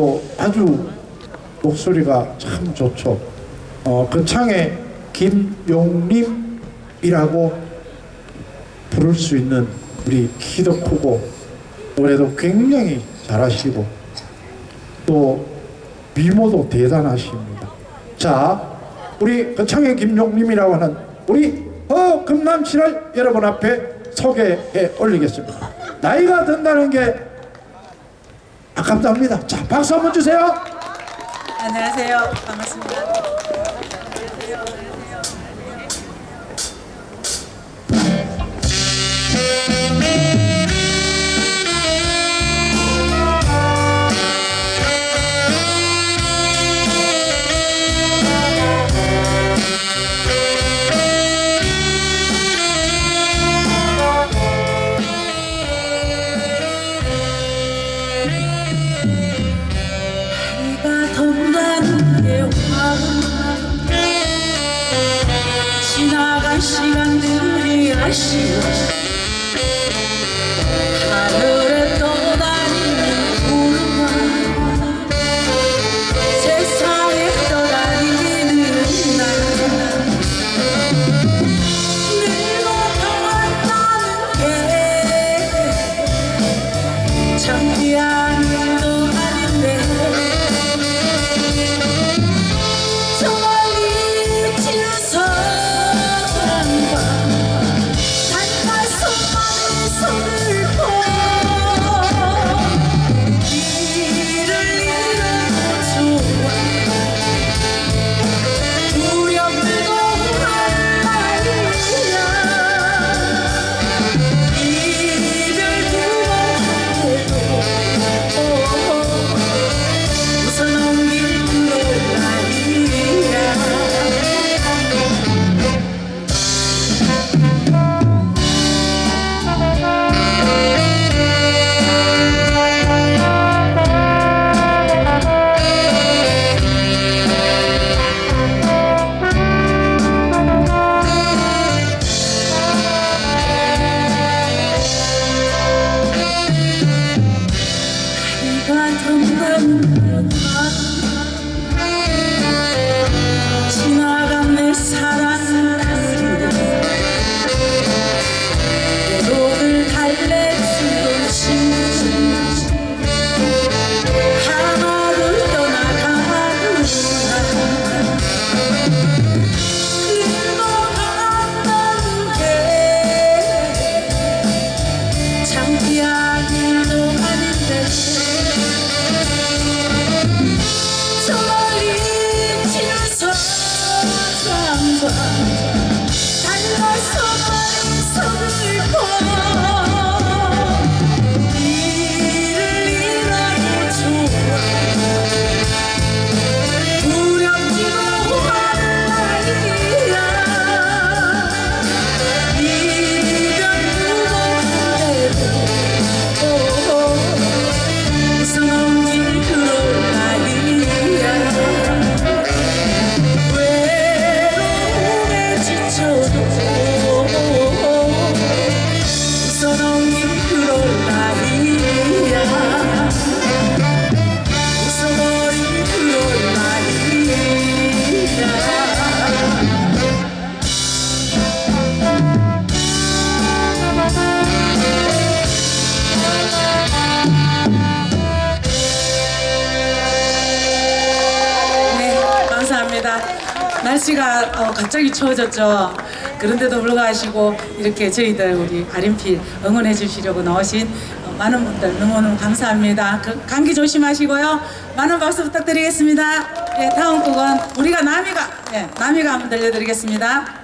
또 아주 목소리가 참 좋죠. 어, 거창에 김용림이라고 부를 수 있는 우리 키도 크고 노래도 굉장히 잘하시고 또 미모도 대단하십니다. 자, 우리 거창의 김용림이라고 하는 우리 허금남 씨를 여러분 앞에 소개해 올리겠습니다. 나이가 든다는 게 아깝답니다. 자, 박수 한번 주세요. 안녕하세요. 반갑습니다. 비가 시간 날씨가 어, 갑자기 추워졌죠. 그런데도 불구하고 이렇게 저희들 우리 아림필 응원해 주시려고 나오신 어, 많은 분들 너무너무 감사합니다. 그, 감기 조심하시고요. 많은 박수 부탁드리겠습니다. 네, 다음 곡은 우리가 남이가 네, 남이가 한번 들려드리겠습니다.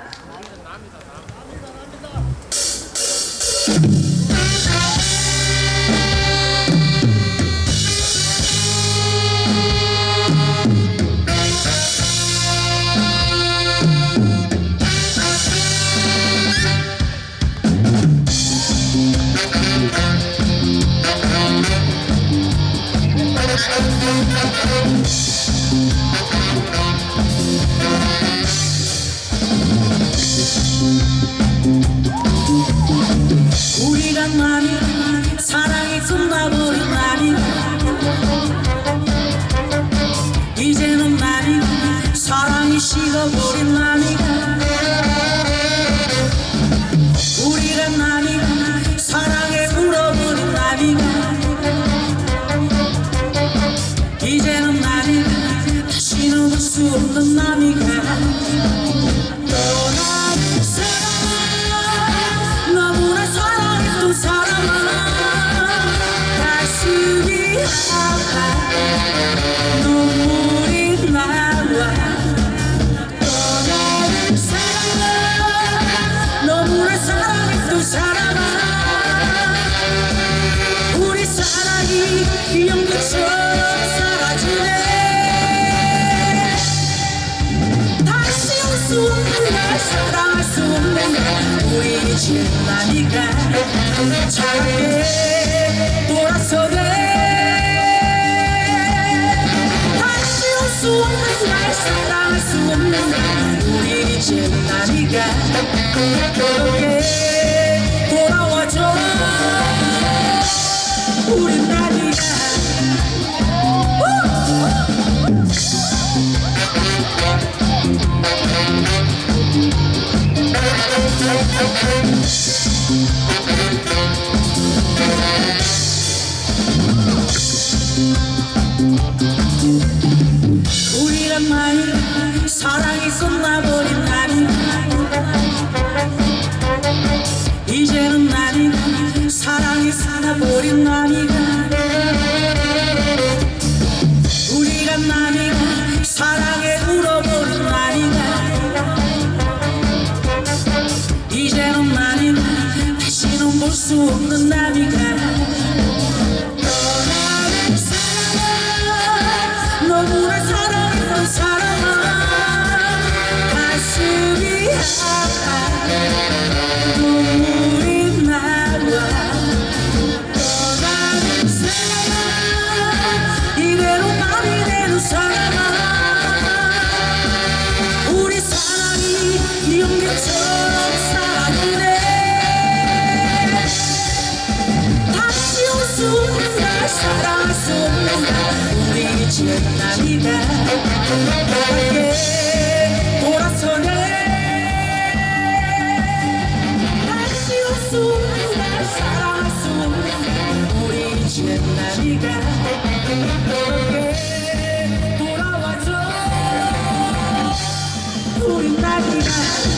식어버린 나니가. 우리가 나니가 사랑에 울어버린 나니가. 이제는 나니가 다시는 볼수 없는 나니가. 떠나는 사람 수 없는 날 사랑할 수 없는 날 우리 이제 나니까 차갑게 돌아서 돼 다시 올수 없는 날 사랑할 수 없는 날 이제 나니까 그렇게 돌아와줘 우리 나니까 우리란 말이 사랑이 끝나버린 수 없는 나니가 떠나는 사람 너무나 사랑했던 사람아. 가슴이 아파 Yeah.